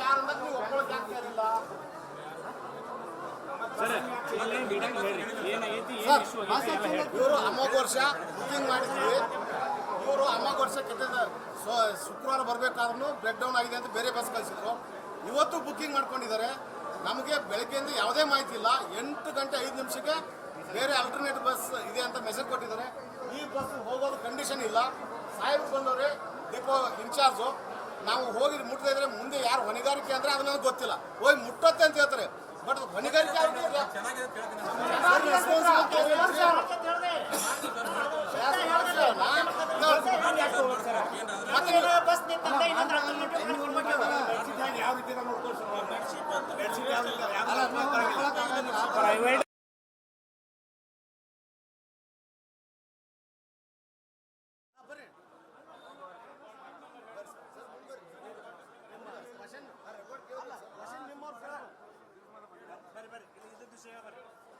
ಯಾರು ಇವರು ಅಮ್ಮಗ್ ವರ್ಷ ಬುಕ್ಕಿಂಗ್ ಮಾಡಿದ್ವಿ. ಇವರು ವರ್ಷ ಕೆಟ್ಟದ ಶುಕ್ರವಾರ ಬರ್ಬೇಕಾದ್ರೂ ಬ್ರೇಕ್ ಡೌನ್ ಆಗಿದೆ ಅಂತ ಬೇರೆ ಬಸ್ ಕಳಿಸಿದ್ರು. ಇವತ್ತು ಬುಕ್ಕಿಂಗ್ ಮಾಡ್ಕೊಂಡಿದ್ದಾರೆ. ನಮಗೆ ಬೆಳಗ್ಗೆಯಿಂದ ಯಾವುದೇ ಮಾಹಿತಿ ಇಲ್ಲ. ಎಂಟು ಗಂಟೆ ಐದು ನಿಮಿಷಕ್ಕೆ ಬೇರೆ ಆಲ್ಟರ್ನೇಟ್ ಬಸ್ ಇದೆ ಅಂತ ಮೆಸೇಜ್ ಕೊಟ್ಟಿದ್ದಾರೆ. ಈ ಬಸ್ ಹೋಗೋದು ಕಂಡೀಷನ್ ಇಲ್ಲ. ಸಾಹೇಬ್ ಬಂದವರೇ ಇನ್ಚಾರ್ಜು ನಾವು ಹೋಗಿ ಮುಟ್ಟದೇ ಇದ್ರೆ ಮುಂದೆ ಯಾರು ಹೊಣೆಗಾರಿಕೆ ಅಂದ್ರೆ ಅದು ನನಗೆ ಗೊತ್ತಿಲ್ಲ. ಹೋಗಿ ಮುಟ್ಟತ್ತೆ ಅಂತ ಹೇಳ್ತಾರೆ. ಬಟ್ ಹೊಣೆಗಾರಿಕೆ ಪ್ರೈವೇಟ್. ಯಾರು responsibility ಅವ್ರಿಗೆ ಇಲ್ಲ. ಮತ್ತೆ ಬಸ್ ನಿಂತಂತೆ ಇನ್ನೊಂದು ಹತ್ತು ಗಂಟೆ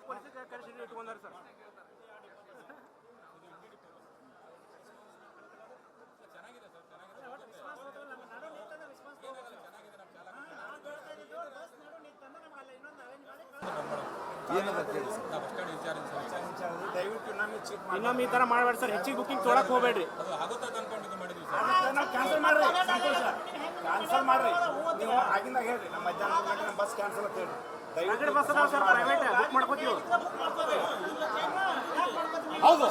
ಮಾಡ್ಕೊಂಡು ಕಂಡೀಷನ್ ಇಟ್ಕೊಂಡಾರ ಸರ್. ದಯವಿಟ್ಟು ನಮಗೆ ಚೆಕ್ ಇನ್ನೊಮ್ಮೆ ಈ ತರ ಮಾಡ್ಬೇಡಿ ಸರ್ ಹೆಚ್ಚಿಗೆ ಬುಕ್ಕಿಂಗ್ ತೊಡಕ್ ಹೋಗ್ಬೇಡ್ರಿ. ಕ್ಯಾನ್ಸಲ್ ಮಾಡ್ರಿ. ಕ್ಯಾನ್ಸಲ್ ಮಾಡ್ರಿ. ನೀವು ಆಗಿಂದ ಹೇಳ್ರಿ ನಮ್ಮ ಮಧ್ಯಾಹ್ನ ಗಂಟೆ ನಮ್ಮ ಬಸ್ ಕ್ಯಾನ್ಸಲ್ ಅಂತ ಹೇಳ್ರಿ. ಹೌದು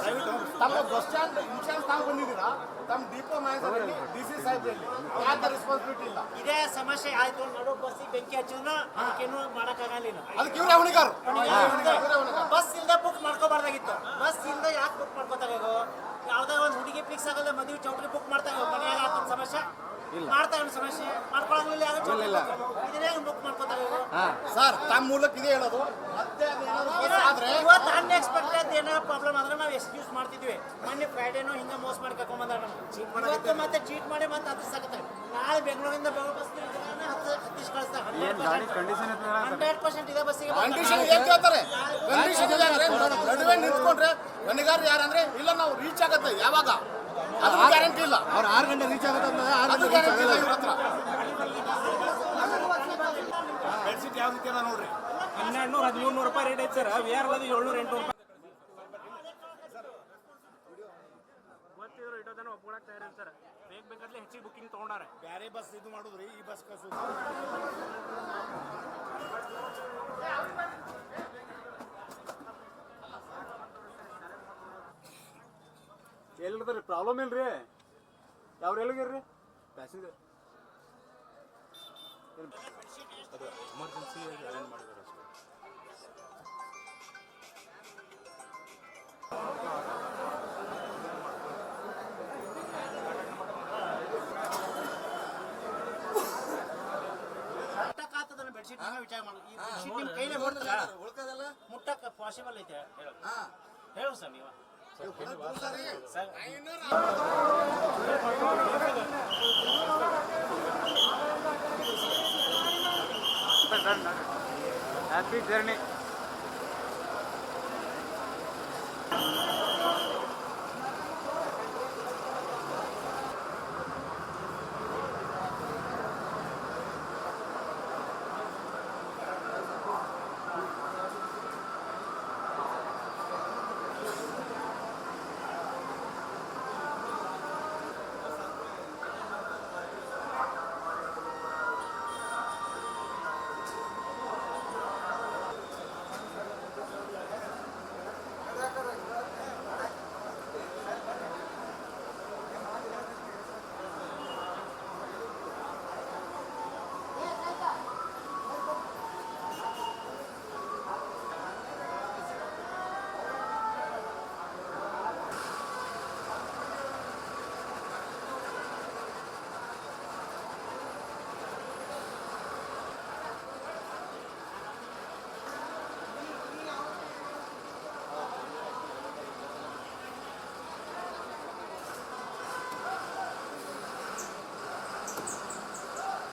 ತಮ್ಮ ಬಸ್ ಸ್ಟ್ಯಾಂಡ್ ಇನ್ಶೂರೆನ್ಸ್ ತಾವು ಬಂದಿದ್ದೀರಾ ತಮ್ಮ ಡಿಪೋ ಮ್ಯಾನೇಜರ್ ಡಿ ಸಿ ಸಾಹೇಬ್ರಲ್ಲಿ ಯಾಕೆ ರೆಸ್ಪಾನ್ಸಿಬಿಲಿಟಿ ಇಲ್ಲ ಇದೇ ಸಮಸ್ಯೆ ಆಯ್ತು ನಡು ಬಸ್ ಬೆಂಕಿ ಹಚ್ಚಿದ್ರು ಅದಕ್ಕೇನು ಮಾಡಕ್ಕಾಗಲಿಲ್ಲ ಅದಕ್ಕೆ ಇವರೇ ಹೊಣೆಗಾರರು. ಬಸ್ ಇಲ್ಲದೆ ಬುಕ್ ಮಾಡ್ಕೋಬಾರ್ದಾಗಿತ್ತು. ಬಸ್ ಇಲ್ಲದೆ ಯಾಕೆ ಬುಕ್ ಮಾಡ್ಕೋತಾರೆ ಇವು ಯಾವ್ದೇ ಒಂದು ಹುಡುಗಿ ಫಿಕ್ಸ್ ಆಗಲ್ಲ ಮದುವೆ ಚೌಟ್ರಿ ಬುಕ್ ಮಾಡ್ತಾರೆ ಇವು ಮನೆಯಾಗ ಆತನ ಸಮಸ್ಯೆ? ಸರ್ ತಮ್ಮ ಮೂಲಕ ಇದೇ ಹೇಳೋದು? ಇವತ್ತು ಅನ್ಎಕ್ಸ್ಪೆಕ್ಟೆಡ್ ಪ್ರಾಬ್ಲಮ್ ಆದ್ರೆ ನಾವು ಎಕ್ಸ್ಕ್ಯೂಸ್ ಮಾಡ್ತಿದ್ವಿ. ಮೊನ್ನೆ ಫ್ರೈಡೇನು ಹಿಂಗೆ ಮೋಸ ಮಾಡಿ ಕರ್ಕೊಂಡ್ ಬಂದಾರ ಇವತ್ತು ಮತ್ತೆ ಚೀಟ್ ಮಾಡಿ ಮತ್ತೆ ಹತ್ತಿಸ್ತಾರೆ ನಾಳೆ ಬೆಂಗಳೂರಿಂದ ಬೆಂಗಳೂರು ಬಸ್ ಹತ್ತಿಸ್ ಕಳಿಸ್ತಾರೆ ಹಂಡ್ರೆಡ್ ಪರ್ಸೆಂಟ್ ಇದೆ ಬಸ್ಸಿಗೆ ಕಂಡೀಷನ್ ಏನ್ ಕೇಳ್ತಾರೆ ಕಂಡೀಷನ್ ಇದೆ ಅಂದ್ರೆ ನಡುವೆ ನಿಂತ್ಕೊಂಡ್ರೆ ಹೊಣೆಗಾರರು ಯಾರಂದ್ರೆ ಇಲ್ಲ ನಾವು ರೀಚ್ ಆಗತ್ತೆ ಯಾವಾಗ? ಅದು ಗ್ಯಾರಂಟಿ ಇಲ್ಲ. ಅವ್ರು ಆರು ಗಂಟೆ ರೀಚ್ ಆಗುತ್ತೆ ಅಂದ್ರೆ ಆರು ಗಂಟೆ ಗ್ಯಾರಂಟಿ ಇಲ್ಲ ಇವ್ರ ಹತ್ರ. ಬೆಡ್ಶೀಟ್ ಯಾವ ರೀತಿ ಅದ ನೋಡ್ರಿ? ಹನ್ನೆರಡು ನೂರ ಹದಿಮೂರು ನೂರು ರೂಪಾಯಿ ರೇಟ್ ಐತೆ ಸರ್. ವಿ ಆರ್ ಅದು ಏಳ್ನೂರ ಎಂಟುನೂರು ರೂಪಾಯಿ ಗೊತ್ತಿದ್ರು ಇಡೋದನ್ನ ಒಪ್ಕೊಳಕ್ ತಯಾರಿಲ್ಲ ಸರ್. ಬೇಗ ಬೇಕಾದ್ಲೆ ಹೆಚ್ಚಿಗೆ ಬುಕಿಂಗ್ ತೊಗೊಂಡಾರೆ. ಬೇರೆ ಬಸ್ ಇದು ಮಾಡಿದ್ರಿ? ಈ ಬಸ್ ಕಸು ಎಲ್ಲಿರ್ತಾರೆ? ಪ್ರಾಬ್ಲಮ್ ಇಲ್ರಿ. ಯಾವ್ರು ಎಲ್ಲಿಗಿರ್ರಿ? ಪ್ಯಾಸೆಂಜರ್ ಆಗ್ತದನ್ನ ಬೆಡ್ಶೀಟ್ ನೀವೇ ವಿಚಾರ ಮಾಡಿ ಕೈಲೇ ಮುಟ್ಟಕ್ಕೆ ಪಾಸಿಬಲ್ ಐತೆ ಹೇಳು. ಹೇಳು ಸರ್ ನೀವು. Happy journey